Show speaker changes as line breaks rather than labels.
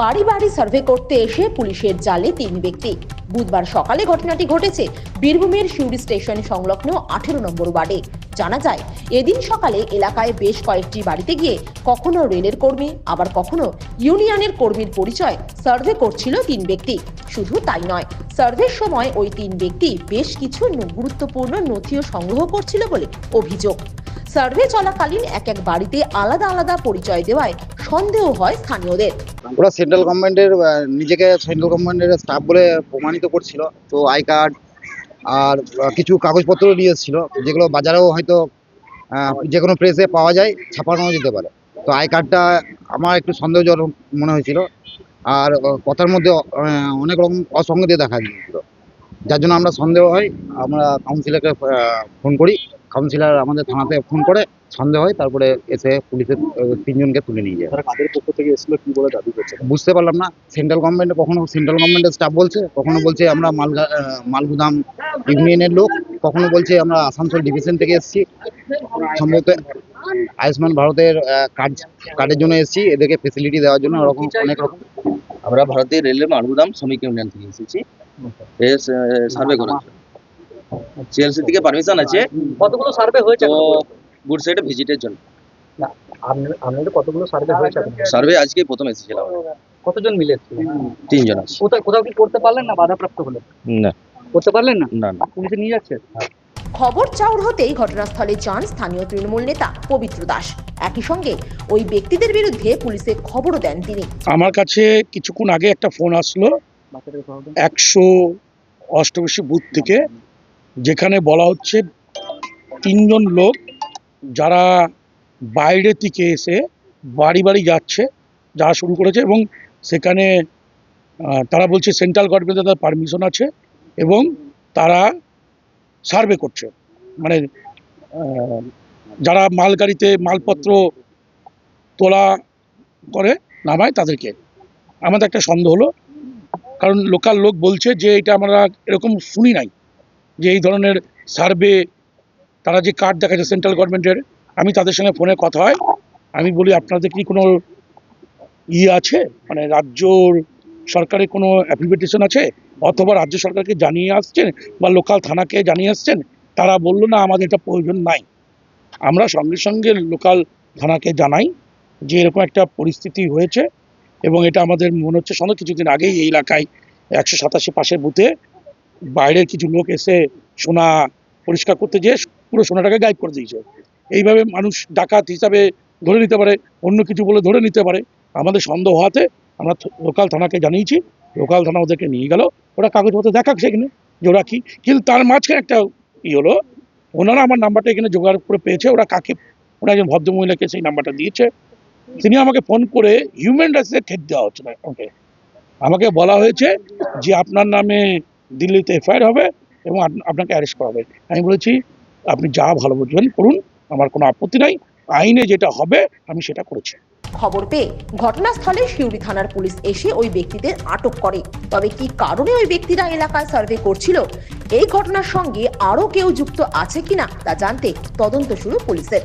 বাড়ি বাড়ি সার্ভে করতে এসে পুলিশের জালে তিন ব্যক্তি। বুধবার সকালে ঘটনাটি ঘটেছে বীরভূমের শিউড়ি স্টেশন সংলগ্ন আঠেরো নম্বর ওয়ার্ডে। জানা যায়, এদিন সকালে এলাকায় বেশ কয়েকটি বাড়িতে গিয়ে কখনো রেলের কর্মী, আবার কখনো ইউনিয়নের কর্মীর পরিচয় সার্ভে করছিল তিন ব্যক্তি। শুধু তাই নয়, সার্ভের সময় ওই তিন ব্যক্তি বেশ কিছু গুরুত্বপূর্ণ নথিও সংগ্রহ করছিল বলে অভিযোগ। সার্ভে চলাকালীন এক এক বাড়িতে আলাদা আলাদা পরিচয় দেওয়ায় সন্দেহ হয় স্থানীয়দের।
ওরা সেন্ট্রাল গভর্নমেন্টের নিজেকে সেন্ট্রাল গভর্নমেন্টের স্টাফ বলে প্রমাণিত করছিল। তো আই কার্ড আর কিছু কাগজপত্র নিয়ে এসেছিল। যেগুলো বাজারেও হয়তো যে কোনো প্রেসে পাওয়া যায়, ছাপানো যেতে পারে। তো আই কার্ডটা আমার একটু সন্দেহজনক মনে হয়েছিল। আর কথার মধ্যে অনেক রকম অসঙ্গতি দেখা গিয়েছিল যার জন্য আমরা সন্দেহ হয়, আমরা কাউন্সিলরকে ফোন করি। কাউন্সিলর আমাদের থানাতে ফোন করে সন্দেহ হয় তারপরে এসে পুলিশের তিনজনকে তুলে নিয়ে যায়।
তারা কাদের পক্ষ থেকে এসেছিল কি বলে দাবি করছে?
বুঝতে পারলাম না। সেন্ট্রাল গভর্নমেন্ট কখনো সেন্ট্রাল গভর্নমেন্টের স্টাফ বলছে কখনো বলছে আমরা মাল মালগুদাম ইউনিয়নের লোক কখনো বলছে আমরা আসানসোল ডিভিশন থেকে এসেছি। সম্ভবত আয়ুষ্মান ভারতের কার্ড কার্ডের জন্য এসেছি এদেরকে ফেসিলিটি দেওয়ার জন্য ওরকম অনেক রকম।
আমরা ভারতীয় রেলের মালগুদাম শ্রমিক ইউনিয়ন থেকে এসেছি। সার্ভে করার জন্য সিএলসি থেকে পারমিশন আছে।
কতগুলো সার্ভে হয়েছে
তো গুড সাইডে ভিজিটের জন্য।
আপনাদের কতগুলো সার্ভে হয়েছে
সার্ভে আজকে প্রথম এসেছিলাম।
কতজন মিলে?
তিনজন আছে।
কোথায় কোথাও কি করতে পারলেন না বাধাপ্রাপ্ত হলেন?
না।
করতে পারলেন না?
না না।
পুলিশে নিয়ে যাচ্ছে
খবর চাউর হতেই ঘটনাস্থলে যান স্থানীয় তৃণমূল নেতা পবিত্র দাস। একই সঙ্গে ওই ব্যক্তিদের বিরুদ্ধে পুলিশে খবরও দেন তিনি।
আমার কাছে কিছুক্ষণ আগে একটা ফোন আসলো একশো অষ্টআশি বুথ থেকে যেখানে বলা হচ্ছে তিনজন লোক যারা বাইরে থেকে এসে বাড়ি বাড়ি যাচ্ছে যাওয়া শুরু করেছে এবং সেখানে তারা বলছে সেন্ট্রাল গভর্নমেন্টের তাদের পারমিশন আছে এবং তারা সার্ভে করছে। মানে যারা মালগাড়িতে মালপত্র তোলা করে নামায় তাদেরকে। আমাদের একটা সন্দেহ হলো, কারণ লোকাল লোক বলছে যে এটা আমরা এরকম শুনি নাই। যে এই ধরনের সার্ভে, তারা যে কার্ড দেখাচ্ছে সেন্ট্রাল গভর্নমেন্টের, আমি তাদের সঙ্গে ফোনে কথা হয়। আমি বলি, আপনাদের কি কোনো ইয়ে আছে? মানে রাজ্যর সরকারের কোনো অ্যাপ্লিকেশন আছে? অথবা রাজ্য সরকারকে জানিয়ে আসছেন বা লোকাল থানাকে জানিয়ে আসছেন? তারা বলল, না, আমাদের এটা প্রয়োজন নাই। আমরা সঙ্গে সঙ্গে লোকাল থানাকে জানাই যে এরকম একটা পরিস্থিতি হয়েছে এবং এটা আমাদের মনে হচ্ছে সঙ্গে কিছুদিন আগেই এই এলাকায় একশো সাতাশি পাশের বুথে বাইরের কিছু লোক এসে সোনা পরিষ্কার করতে যেয়ে পুরো সোনাটাকে গায়েব করে দিয়েছে। এইভাবে মানুষ ডাকাত হিসাবে ধরে নিতে পারে, অন্য কিছু বলে ধরে নিতে পারে। আমাদের সন্দেহ হওয়াতে আমরা লোকাল থানাকে জানিয়েছি। লোকাল থানা ওদেরকে নিয়ে গেল। ওরা কাগজপত্র দেখাক সেখানে যে ওরা কি কিন্তু তার মাঝখানে একটা ই হলো, ওনারা আমার নাম্বারটা এখানে জোগাড় করে পেয়েছে। ওরা কাকে ওরা একজন ভদ্রমহিলাকে সেই নাম্বারটা দিয়েছে। তিনি আমাকে ফোন করে হিউম্যান রাইটসে ঠেক দেওয়া হচ্ছে না ওকে আমাকে বলা হয়েছে যে আপনার নামে দিল্লিতে এফআইআর হবে এবং আপনাকে অ্যারেস্ট করা হবে। আমি বলেছি, আপনি যা ভালো বুঝবেন করুন আমার কোনো আপত্তি নাই। আইনে যেটা হবে, আমি সেটা করেছি।
খবর পেয়ে ঘটনাস্থলে শিউড়ি থানার পুলিশ এসে ওই ব্যক্তিদের আটক করে। তবে কি কারণে ওই ব্যক্তিরা এলাকায় সার্ভে করছিল? এই ঘটনার সঙ্গে আরও কেউ যুক্ত আছে কিনা, তা জানতে তদন্ত শুরু পুলিশের।